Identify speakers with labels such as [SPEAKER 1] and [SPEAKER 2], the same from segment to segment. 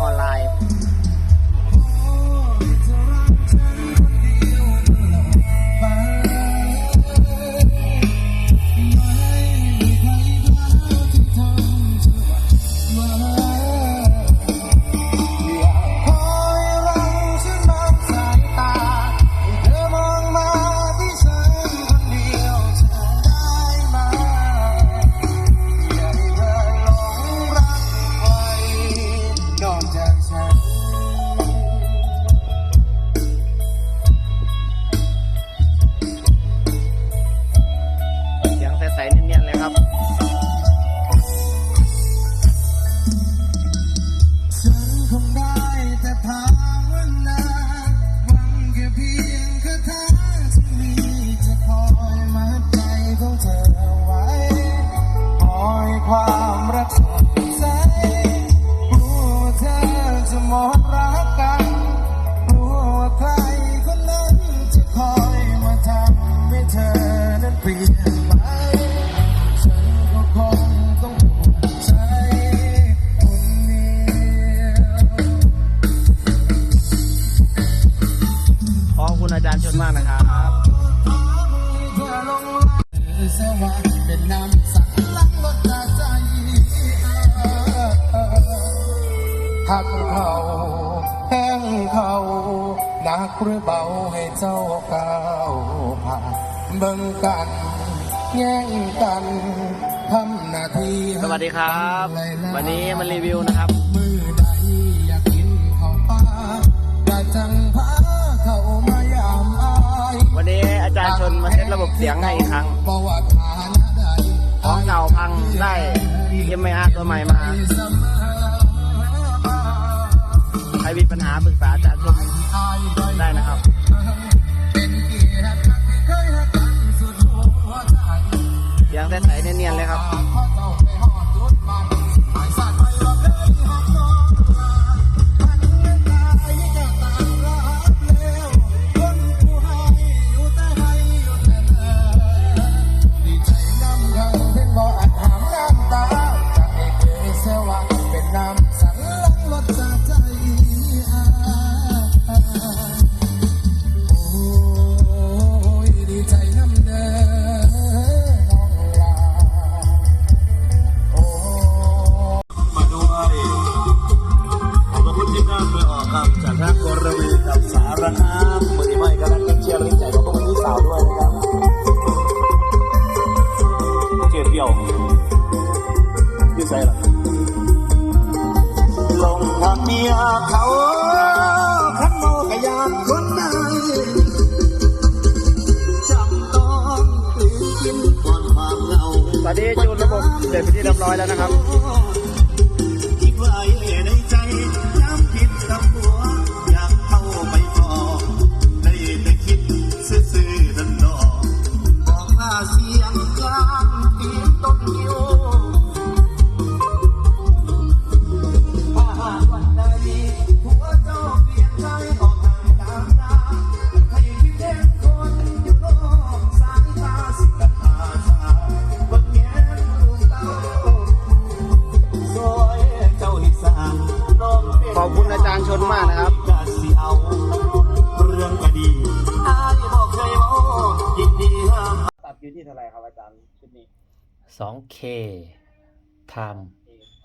[SPEAKER 1] ออนไลน์
[SPEAKER 2] ขอ
[SPEAKER 1] คุณอาจารย์ชนมากนะครับ
[SPEAKER 2] สากหักเขาแห้งเขาหนักหรือเบาให้เจ้าก่าว เบิ่งกัน แย่งกันทำหน้าที่สวัสดีครับ วันนี้มารีวิวนะครับมือใดอยากกินข้าวปลาก็จังพาเข้ามายามอายวัน
[SPEAKER 1] นี้อาจารย์ชนมาเซตระบบเสียงให้อีกครั้ง
[SPEAKER 2] บ่ว่าฐานะใดของเก่าพังได้เอ็มไออาร์ตัวใหม่มาเสมอ
[SPEAKER 1] ใครมีปัญหาปรึกษาอาจารย์ชน
[SPEAKER 2] อายบ่ได้นะครับ เสียงใสเนียนๆเลยครับ
[SPEAKER 3] เจียเดียวที่ใส่ละลงทางเมียเขาขันโมกยานคนไหนจำต้องกลืนกินก่อนความเหงาตอนน
[SPEAKER 1] ี้จูนระบบเสร็จเป็นที่เรียบร้อยแล้วนะครับ
[SPEAKER 3] คิดไว้ในใจย้ำผิดกับหัวอยากเข้าไปพอได้แต่คิดซื่อๆดันดอกบอกหน้าเสียงกลาง
[SPEAKER 1] ที่เท่าไหร่ครับอาจารย์ชุดนี้
[SPEAKER 4] 2K time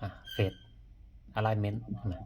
[SPEAKER 4] อะ Fade Alignment ใช่ไหมขึ้นแล้ว